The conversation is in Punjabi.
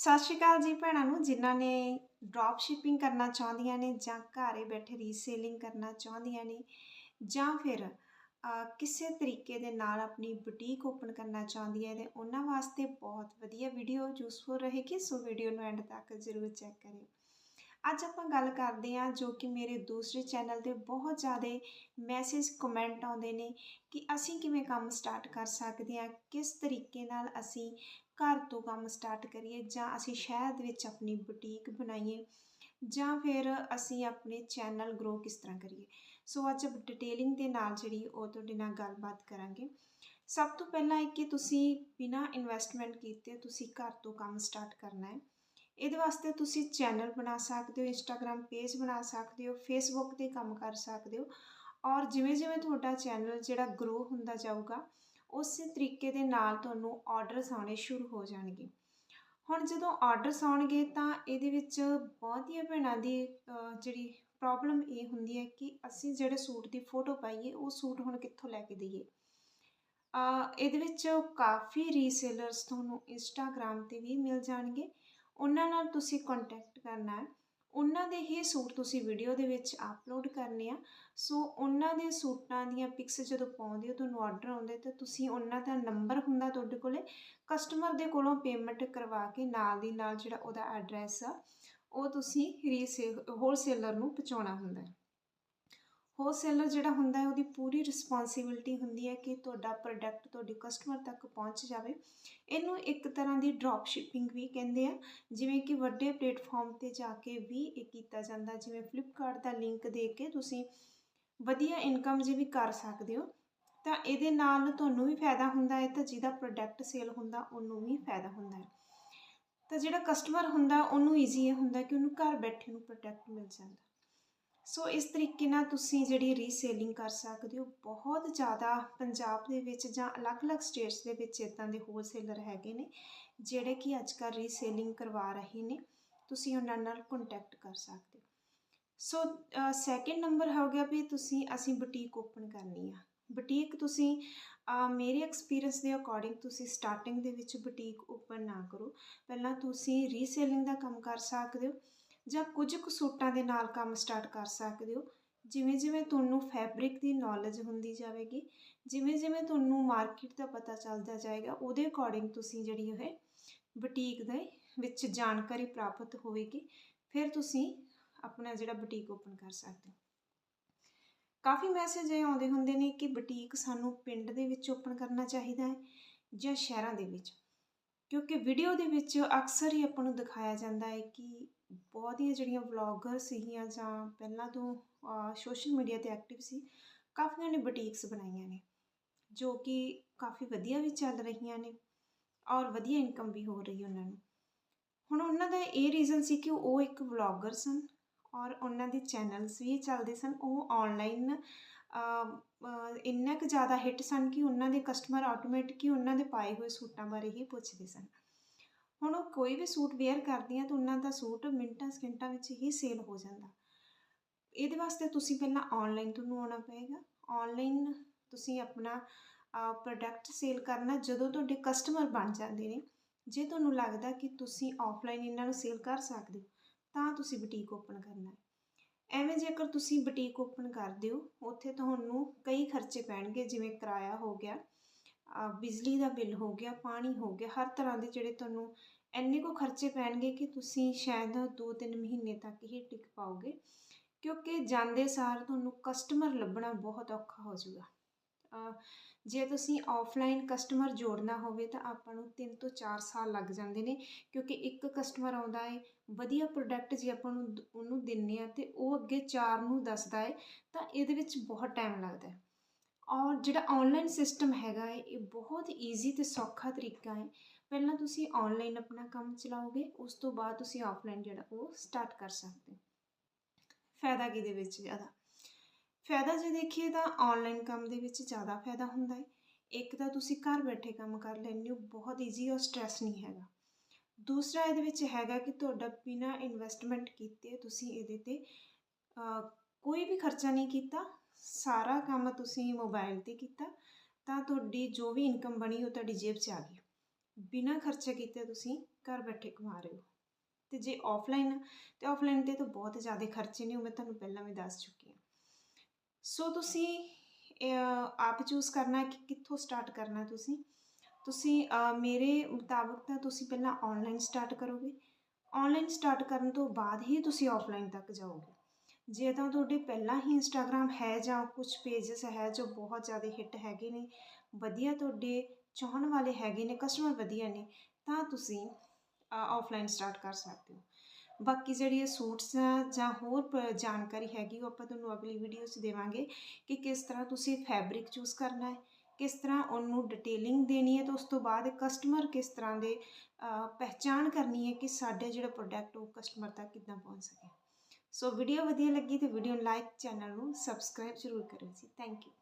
ਸਤਿ ਸ਼੍ਰੀ ਅਕਾਲ ਜੀ ਭੈਣਾਂ ਨੂੰ, ਜਿਨ੍ਹਾਂ ਨੇ ਡ੍ਰੌਪ ਸ਼ਿਪਿੰਗ ਕਰਨਾ ਚਾਹੁੰਦੀਆਂ ਨੇ ਜਾਂ ਘਰੇ ਬੈਠੇ ਰੀਸੇਲਿੰਗ ਕਰਨਾ ਚਾਹੁੰਦੀਆਂ ਨੇ ਜਾਂ ਫਿਰ ਕਿਸੇ ਤਰੀਕੇ ਦੇ ਨਾਲ ਆਪਣੀ ਬੁਟੀਕ ਓਪਨ ਕਰਨਾ ਚਾਹੁੰਦੀ ਹੈ ਨੇ, ਉਹਨਾਂ ਵਾਸਤੇ ਬਹੁਤ ਵਧੀਆ ਵੀਡੀਓ ਯੂਸਫੁਲ ਰਹੇਗੀ। ਸੋ ਵੀਡੀਓ ਨੂੰ ਐਂਡ ਤੱਕ ਜ਼ਰੂਰ ਚੈੱਕ ਕਰਿਓ। ਅੱਜ ਆਪਾਂ ਗੱਲ ਕਰਦੇ ਹਾਂ ਜੋ ਕਿ ਮੇਰੇ ਦੂਸਰੇ ਚੈਨਲ ਤੇ ਬਹੁਤ ਜ਼ਿਆਦਾ ਮੈਸੇਜ ਕਮੈਂਟ ਆਉਂਦੇ ਨੇ ਕਿ ਅਸੀਂ ਕਿਵੇਂ ਕੰਮ ਸਟਾਰਟ ਕਰ ਸਕਦੇ ਹਾਂ, ਕਿਸ ਤਰੀਕੇ ਨਾਲ ਅਸੀਂ ਘਰ ਤੋਂ ਕੰਮ ਸਟਾਰਟ ਕਰੀਏ ਜਾਂ ਅਸੀਂ ਸ਼ਹਿਰ ਦੇ ਵਿੱਚ ਆਪਣੀ ਬੁਟੀਕ ਬਣਾਈਏ ਜਾਂ ਫਿਰ ਅਸੀਂ ਆਪਣੇ ਚੈਨਲ ਗਰੋ ਕਿਸ ਤਰ੍ਹਾਂ ਕਰੀਏ। ਸੋ ਅੱਜ ਡਿਟੇਲਿੰਗ ਦੇ ਨਾਲ ਜਿਹੜੀ ਉਹ ਤੁਹਾਡੇ ਨਾਲ ਗੱਲਬਾਤ ਕਰਾਂਗੇ। ਸਭ ਤੋਂ ਪਹਿਲਾਂ ਇਹ ਕਿ ਤੁਸੀਂ ਬਿਨਾਂ ਇਨਵੈਸਟਮੈਂਟ ਕੀਤੇ ਤੁਸੀਂ ਘਰ ਤੋਂ ਕੰਮ ਸਟਾਰਟ ਕਰਨਾ ਹੈ। ਇਹਦੇ ਵਾਸਤੇ ਤੁਸੀਂ ਚੈਨਲ ਬਣਾ ਸਕਦੇ ਹੋ ਇੰਸਟਾਗ੍ਰam ਪੇਜ ਬਣਾ ਸਕਦੇ ਹੋ ਫੇਸਬੁੱਕ ਤੇ ਕੰਮ ਕਰ ਸਕਦੇ ਹੋ। ਔਰ ਜਿਵੇਂ ਜਿਵੇਂ ਤੁਹਾਡਾ ਚੈਨਲ ਜਿਹੜਾ ਗਰੋ ਹੁੰਦਾ ਜਾਊਗਾ ਉਸੇ ਤਰੀਕੇ ਦੇ ਨਾਲ ਤੁਹਾਨੂੰ ਆਰਡਰਸ ਆਉਣੇ ਸ਼ੁਰੂ ਹੋ ਜਾਣਗੇ। ਹੁਣ ਜਦੋਂ ਆਰਡਰਸ ਆਉਣਗੇ ਤਾਂ ਇਹਦੇ ਵਿੱਚ ਬਹੁਤੀਆਂ ਭੈਣਾਂ ਦੀ ਜਿਹੜੀ ਪ੍ਰੋਬਲਮ ਇਹ ਹੁੰਦੀ ਹੈ ਕਿ ਅਸੀਂ ਜਿਹੜੇ ਸੂਟ ਦੀ ਫੋਟੋ ਪਾਈਏ, ਉਹ ਸੂਟ ਹੁਣ ਕਿੱਥੋਂ ਲੈ ਕੇ ਦਈਏ। ਇਹਦੇ ਵਿੱਚ ਕਾਫੀ ਰੀਸੇਲਰਸ ਤੁਹਾਨੂੰ ਇੰਸਟਾਗ੍ਰam ਤੇ ਵੀ ਮਿਲ ਜਾਣਗੇ। ਉਹਨਾਂ ਨਾਲ ਤੁਸੀਂ ਕੰਟੈਕਟ ਕਰਨਾ ਹੈ। ਉਹਨਾਂ ਦੇ ਹੀ ਸੂਟ ਤੁਸੀਂ ਵੀਡੀਓ ਦੇ ਵਿੱਚ ਅਪਲੋਡ ਕਰਨੇ ਆ। ਸੋ ਉਹਨਾਂ ਦੇ ਸੂਟਾਂ ਦੀਆਂ ਪਿਕਸ ਜਦੋਂ ਪਾਉਂਦੇ ਹੋ, ਤੁਹਾਨੂੰ ਆਰਡਰ ਆਉਂਦੇ, ਤਾਂ ਤੁਸੀਂ ਉਹਨਾਂ ਦਾ ਨੰਬਰ ਹੁੰਦਾ ਤੁਹਾਡੇ ਕੋਲੇ। ਕਸਟਮਰ ਦੇ ਕੋਲੋਂ ਪੇਮੈਂਟ ਕਰਵਾ ਕੇ ਨਾਲ ਦੀ ਨਾਲ ਜਿਹੜਾ ਉਹਦਾ ਐਡਰੈਸ ਆ, ਉਹ ਤੁਸੀਂ ਰੀਸੇਲ ਹੋਲਸੇਲਰ ਨੂੰ ਪਹੁੰਚਾਉਣਾ ਹੁੰਦਾ ਹੋਲਸੇਲਰ ਜਿਹੜਾ ਹੁੰਦਾ ਹੈ, ਉਹਦੀ ਪੂਰੀ ਰਿਸਪੌਂਸਿਬਿਲਟੀ ਹੁੰਦੀ ਹੈ ਕਿ ਤੁਹਾਡਾ ਪ੍ਰੋਡਕਟ ਤੁਹਾਡੇ ਕਸਟਮਰ ਤੱਕ ਪਹੁੰਚ ਜਾਵੇ। ਇਹਨੂੰ ਇੱਕ ਤਰ੍ਹਾਂ ਦੀ ਡ੍ਰੌਪ ਸ਼ਿਪਿੰਗ ਵੀ ਕਹਿੰਦੇ ਆ। ਜਿਵੇਂ ਕਿ ਵੱਡੇ ਪਲੇਟਫਾਰਮ ਤੇ ਜਾ ਕੇ ਵੀ ਇਹ ਕੀਤਾ ਜਾਂਦਾ। ਜਿਵੇਂ ਫਲਿੱਪਕਾਰਟ ਦਾ ਲਿੰਕ ਦੇ ਕੇ ਤੁਸੀਂ ਵਧੀਆ ਇਨਕਮ ਜੀ ਵੀ ਕਰ ਸਕਦੇ ਹੋ, ਤਾਂ ਇਹਦੇ ਨਾਲ ਤੁਹਾਨੂੰ ਵੀ ਫਾਇਦਾ ਹੁੰਦਾ ਹੈ, ਤਾਂ ਜਿਹਦਾ ਪ੍ਰੋਡਕਟ ਸੇਲ ਹੁੰਦਾ, ਉਹਨੂੰ ਵੀ ਫਾਇਦਾ ਹੁੰਦਾ ਹੈ। ਤਾਂ ਜਿਹੜਾ ਕਸਟਮਰ ਹੁੰਦਾ, ਉਹਨੂੰ ਈਜ਼ੀ ਇਹ ਹੁੰਦਾ ਕਿ ਉਹਨੂੰ ਘਰ ਬੈਠੇ ਨੂੰ ਪ੍ਰੋਡਕਟ ਮਿਲ ਜਾਂਦਾ। ਸੋ ਇਸ ਤਰੀਕੇ ਨਾਲ ਤੁਸੀਂ ਜਿਹੜੀ ਰੀਸੇਲਿੰਗ ਕਰ ਸਕਦੇ ਹੋ, ਬਹੁਤ ਜ਼ਿਆਦਾ ਪੰਜਾਬ ਦੇ ਵਿੱਚ ਜਾਂ ਅਲੱਗ-ਅਲੱਗ ਸਟੇਟਸ ਦੇ ਵਿੱਚ ਇਦਾਂ ਦੇ ਹੋਲਸੇਲਰ ਹੈਗੇ ਨੇ, ਜਿਹੜੇ ਕਿ ਅੱਜ ਕੱਲ੍ਹ ਰੀਸੇਲਿੰਗ ਕਰਵਾ ਰਹੇ ਨੇ, ਤੁਸੀਂ ਉਹਨਾਂ ਨਾਲ ਕੰਟੈਕਟ ਕਰ ਸਕਦੇ ਹੋ। ਸੋ ਸੈਕਿੰਡ ਨੰਬਰ ਹੋ ਗਿਆ ਵੀ ਤੁਸੀਂ, ਅਸੀਂ ਬੁਟੀਕ ਓਪਨ ਕਰਨੀ ਆ। ਬੁਟੀਕ ਤੁਸੀਂ ਮੇਰੇ ਐਕਸਪੀਰੀਅੰਸ ਦੇ ਅਕੋਰਡਿੰਗ ਤੁਸੀਂ ਸਟਾਰਟਿੰਗ ਦੇ ਵਿੱਚ ਬੁਟੀਕ ਓਪਨ ਨਾ ਕਰੋ। ਪਹਿਲਾਂ ਤੁਸੀਂ ਰੀਸੇਲਿੰਗ ਦਾ ਕੰਮ ਕਰ ਸਕਦੇ ਹੋ। ਜਾਂ ਕੁਝ ਕੁ ਸੂਟਾਂ ਦੇ ਨਾਲ ਕੰਮ ਸਟਾਰਟ ਕਰ ਸਕਦੇ ਹੋ। ਜਿਵੇਂ ਜਿਵੇਂ ਤੁਹਾਨੂੰ ਫੈਬਰਿਕ ਦੀ ਨੌਲੇਜ ਹੁੰਦੀ ਜਾਵੇਗੀ, ਜਿਵੇਂ ਜਿਵੇਂ ਤੁਹਾਨੂੰ ਮਾਰਕੀਟ ਦਾ ਪਤਾ ਚੱਲਦਾ ਜਾਏਗਾ, ਉਹਦੇ ਅਕੋਰਡਿੰਗ ਤੁਸੀਂ ਜਿਹੜੀ ਉਹ ਬੁਟੀਕ ਦੇ ਵਿੱਚ ਜਾਣਕਾਰੀ ਪ੍ਰਾਪਤ ਹੋਵੇਗੀ। ਫਿਰ ਤੁਸੀਂ ਆਪਣਾ ਜਿਹੜਾ ਬੁਟੀਕ ਓਪਨ ਕਰ ਸਕਦੇ ਹੋ। ਕਾਫੀ ਮੈਸੇਜ ਇਹ ਆਉਂਦੇ ਹੁੰਦੇ ਨੇ ਕਿ ਬੁਟੀਕ ਸਾਨੂੰ ਪਿੰਡ ਦੇ ਵਿੱਚ ਓਪਨ ਕਰਨਾ ਚਾਹੀਦਾ ਹੈ ਜਾਂ ਸ਼ਹਿਰਾਂ ਦੇ ਵਿੱਚ। ਕਿਉਂਕਿ ਵੀਡੀਓ ਦੇ ਵਿੱਚ ਅਕਸਰ ਹੀ ਆਪਾਂ ਨੂੰ ਦਿਖਾਇਆ ਜਾਂਦਾ ਹੈ ਕਿ ਬਹੁਤੀਆਂ ਜਿਹੜੀਆਂ ਵਲੌਗਰ ਸੀਗੀਆਂ ਜਾਂ ਪਹਿਲਾਂ ਤੋਂ ਸੋਸ਼ਲ ਮੀਡੀਆ ਤੇ ਐਕਟਿਵ ਸੀ, ਕਾਫੀਆਂ ਨੇ ਬੁਟੀਕਸ ਬਣਾਈਆਂ ਨੇ, ਜੋ ਕਿ ਕਾਫੀ ਵਧੀਆ ਵੀ ਚੱਲ ਰਹੀਆਂ ਨੇ ਔਰ ਵਧੀਆ ਇਨਕਮ ਵੀ ਹੋ ਰਹੀ ਉਹਨਾਂ ਨੂੰ। ਹੁਣ ਉਹਨਾਂ ਦਾ ਇਹ ਰੀਜ਼ਨ ਸੀ ਕਿ ਉਹ ਇੱਕ ਵਲੌਗਰ ਸਨ ਔਰ ਉਹਨਾਂ ਦੇ ਚੈਨਲਸ ਵੀ ਚੱਲਦੇ ਸਨ, ਉਹ ਆਨਲਾਈਨ ਇੰਨਾ ਕੁ ਜ਼ਿਆਦਾ ਹਿੱਟ ਸਨ ਕਿ ਉਹਨਾਂ ਦੇ ਕਸਟਮਰ ਆਟੋਮੈਟਿਕ ਹੀ ਉਹਨਾਂ ਦੇ ਪਾਏ ਹੋਏ ਸੂਟਾਂ ਬਾਰੇ ਹੀ ਪੁੱਛਦੇ ਸਨ। ਹੁਣ ਉਹ ਕੋਈ ਵੀ ਸੂਟ ਵੇਅਰ ਕਰਦੀਆਂ ਤਾਂ ਉਹਨਾਂ ਦਾ ਸੂਟ ਮਿੰਟਾਂ ਸਕਿੰਟਾਂ ਵਿੱਚ ਹੀ ਸੇਲ ਹੋ ਜਾਂਦਾ। ਇਹਦੇ ਵਾਸਤੇ ਤੁਸੀਂ ਪਹਿਲਾਂ ਆਨਲਾਈਨ ਤੁਹਾਨੂੰ ਆਉਣਾ ਪਏਗਾ। ਆਨਲਾਈਨ ਤੁਸੀਂ ਆਪਣਾ ਪ੍ਰੋਡਕਟ ਸੇਲ ਕਰਨਾ ਜਦੋਂ ਤੁਹਾਡੇ ਕਸਟਮਰ ਬਣ ਜਾਂਦੇ ਨੇ। ਜੇ ਤੁਹਾਨੂੰ ਲੱਗਦਾ ਕਿ ਤੁਸੀਂ ਆਫਲਾਈਨ ਇਹਨਾਂ ਨੂੰ ਸੇਲ ਕਰ ਸਕਦੇ ਹੋ, ਤਾਂ ਤੁਸੀਂ ਬੁਟੀਕ ਓਪਨ ਕਰਨਾ ਹੈ। ਐਵੇਂ ਜੇਕਰ ਤੁਸੀਂ ਬੁਟੀਕ ਓਪਨ ਕਰਦੇ ਹੋ ਉੱਥੇ ਤੁਹਾਨੂੰ ਕਈ ਖਰਚੇ ਪੈਣਗੇ, ਜਿਵੇਂ ਕਿਰਾਇਆ ਹੋ ਗਿਆ ਬਿਜਲੀ ਦਾ ਬਿੱਲ ਹੋ ਗਿਆ, ਪਾਣੀ ਹੋ ਗਿਆ, ਹਰ ਤਰ੍ਹਾਂ ਦੇ ਜਿਹੜੇ ਤੁਹਾਨੂੰ ਇੰਨੇ ਕੋ ਖਰਚੇ ਪੈਣਗੇ ਕਿ ਤੁਸੀਂ ਸ਼ਾਇਦ 2-3 ਮਹੀਨੇ ਤੱਕ ਹੀ ਟਿਕ ਪਾਓਗੇ, ਕਿਉਂਕਿ ਜਾਂਦੇ ਸਾਰ ਤੁਹਾਨੂੰ ਕਸਟਮਰ ਲੱਭਣਾ ਬਹੁਤ ਔਖਾ ਹੋ ਜਾਊਗਾ। ਜੇ ਤੁਸੀਂ ਆਫਲਾਈਨ ਕਸਟਮਰ ਜੋੜਨਾ ਹੋਵੇ ਤਾਂ ਆਪਾਂ ਨੂੰ 3 ਤੋਂ 4 ਸਾਲ ਲੱਗ ਜਾਂਦੇ ਨੇ, ਕਿਉਂਕਿ ਇੱਕ ਕਸਟਮਰ ਆਉਂਦਾ ਹੈ ਵਧੀਆ ਪ੍ਰੋਡਕਟ ਜੇ ਆਪਾਂ ਨੂੰ ਉਹਨੂੰ ਦਿੰਨੇ ਆ ਤੇ ਉਹ ਅੱਗੇ ਚਾਰ ਨੂੰ ਦੱਸਦਾ ਹੈ ਤਾਂ ਇਹਦੇ ਵਿੱਚ ਬਹੁਤ ਟਾਈਮ ਲੱਗਦਾ ਹੈ ਔਰ ਜਿਹੜਾ ਆਨਲਾਈਨ ਸਿਸਟਮ ਹੈਗਾ ਹੈ ਇਹ ਬਹੁਤ ਈਜ਼ੀ ਤੇ ਸੌਖਾ ਤਰੀਕਾ ਹੈ ਪਹਿਲਾਂ ਤੁਸੀਂ ਆਨਲਾਈਨ ਆਪਣਾ ਕੰਮ ਚਲਾਓਗੇ, ਉਸ ਤੋਂ ਬਾਅਦ ਤੁਸੀਂ ਆਫਲਾਈਨ ਜਿਹੜਾ ਉਹ ਸਟਾਰਟ ਕਰ ਸਕਦੇ ਹੋ। ਫਾਇਦਾ ਕਿਹਦੇ ਵਿੱਚ ਜ਼ਿਆਦਾ? ਫਾਇਦਾ ਜੇ ਦੇਖੀਏ ਤਾਂ ਆਨਲਾਈਨ ਕੰਮ ਦੇ ਵਿੱਚ ਜ਼ਿਆਦਾ ਫਾਇਦਾ ਹੁੰਦਾ ਹੈ। ਇੱਕ ਤਾਂ ਤੁਸੀਂ ਘਰ ਬੈਠੇ ਕੰਮ ਕਰ ਲੈਂਦੇ ਹੋ, ਬਹੁਤ ਈਜ਼ੀ ਔਰ ਸਟ੍ਰੈਸ ਨਹੀਂ ਹੈਗਾ। ਦੂਸਰਾ ਇਹਦੇ ਵਿੱਚ ਹੈਗਾ ਕਿ ਤੁਹਾਡਾ ਬਿਨਾਂ ਇਨਵੈਸਟਮੈਂਟ ਕੀਤੇ ਤੁਸੀਂ ਇਹਦੇ ਤੇ ਕੋਈ ਵੀ ਖਰਚਾ ਨਹੀਂ ਕੀਤਾ, ਸਾਰਾ ਕੰਮ ਤੁਸੀਂ ਮੋਬਾਈਲ ਤੇ ਕੀਤਾ, ਤਾਂ ਤੁਹਾਡੀ ਜੋ ਵੀ ਇਨਕਮ ਬਣੀ ਉਹ ਤੁਹਾਡੀ ਜੇਬ 'ਚ ਆ ਗਈ। ਬਿਨਾਂ ਖਰਚਾ ਕੀਤੇ ਤੁਸੀਂ ਘਰ ਬੈਠੇ ਕਮਾ ਰਹੇ ਹੋ। ਤੇ ਜੇ ਆਫਲਾਈਨ ਤੇ ਆਫਲਾਈਨ ਤੇ ਤਾਂ ਬਹੁਤ ਜ਼ਿਆਦਾ ਖਰਚੇ ਨੇ, ਉਹ ਮੈਂ ਤੁਹਾਨੂੰ ਪਹਿਲਾਂ ਵੀ ਦੱਸ ਚੁੱਕੀ ਸੋ ਤੁਸੀਂ ਆਪ ਚੂਜ਼ ਕਰਨਾ ਕਿ ਕਿੱਥੋਂ ਸਟਾਰਟ ਕਰਨਾ ਤੁਸੀਂ? ਤੁਸੀਂ ਮੇਰੇ ਮੁਤਾਬਕ ਤਾਂ ਤੁਸੀਂ ਪਹਿਲਾਂ ਆਨਲਾਈਨ ਸਟਾਰਟ ਕਰੋਗੇ। ਆਨਲਾਈਨ ਸਟਾਰਟ ਕਰਨ ਤੋਂ ਬਾਅਦ ਹੀ ਤੁਸੀਂ ਆਫਲਾਈਨ ਤੱਕ ਜਾਓਗੇ। ਜੇ ਤਾਂ ਤੁਹਾਡੇ ਪਹਿਲਾਂ ਹੀ ਇੰਸਟਾਗ੍ਰam ਹੈ ਜਾਂ ਕੁਝ ਪੇजेस ਹੈ ਜੋ ਬਹੁਤ ਜ਼ਿਆਦਾ ਹਿੱਟ ਹੈਗੇ ਨੇ, ਵਧੀਆ ਤੁਹਾਡੇ ਚਾਹਣ ਵਾਲੇ ਹੈਗੇ ਨੇ ਕਸਟਮਰ ਵਧੀਆ ਨੇ, ਤਾਂ ਤੁਸੀਂ ਆਫਲਾਈਨ ਸਟਾਰਟ ਕਰ ਸਕਦੇ ਹੋ। ਬਾਕੀ ਜਿਹੜੀ ਇਹ ਸੂਟਸ ਆ ਜਾਂ ਹੋਰ ਪ- ਜਾਣਕਾਰੀ ਹੈਗੀ ਉਹ ਆਪਾਂ ਤੁਹਾਨੂੰ ਅਗਲੀ ਵੀਡੀਓ 'ਚ ਦੇਵਾਂਗੇ ਕਿ ਕਿਸ ਤਰ੍ਹਾਂ ਤੁਸੀਂ ਫੈਬਰਿਕ ਚੂਜ਼ ਕਰਨਾ ਹੈ ਕਿਸ ਤਰ੍ਹਾਂ ਉਹਨੂੰ ਡਿਟੇਲਿੰਗ ਦੇਣੀ ਹੈ ਤੇ ਉਸ ਤੋਂ ਬਾਅਦ ਕਸਟਮਰ ਕਿਸ ਤਰ੍ਹਾਂ ਦੇ ਅ, ਪਹਿਚਾਣ ਕਰਨੀ ਹੈ ਕਿ ਸਾਡੇ ਜਿਹੜਾ ਪ੍ਰੋਡਕਟ ਉਹ ਕਸਟਮਰ ਤੱਕ ਕਿੱਦਾਂ ਪਹੁੰਚ ਸਕੇ। ਸੋ ਵੀਡੀਓ ਵਧੀਆ ਲੱਗੀ ਤੇ ਵੀਡੀਓ ਨੂੰ ਲਾਈਕ ਚੈਨਲ ਨੂੰ ਸਬਸਕ੍ਰਾਈਬ ਜ਼ਰੂਰ ਕਰਿਓ ਜੀ। Thank you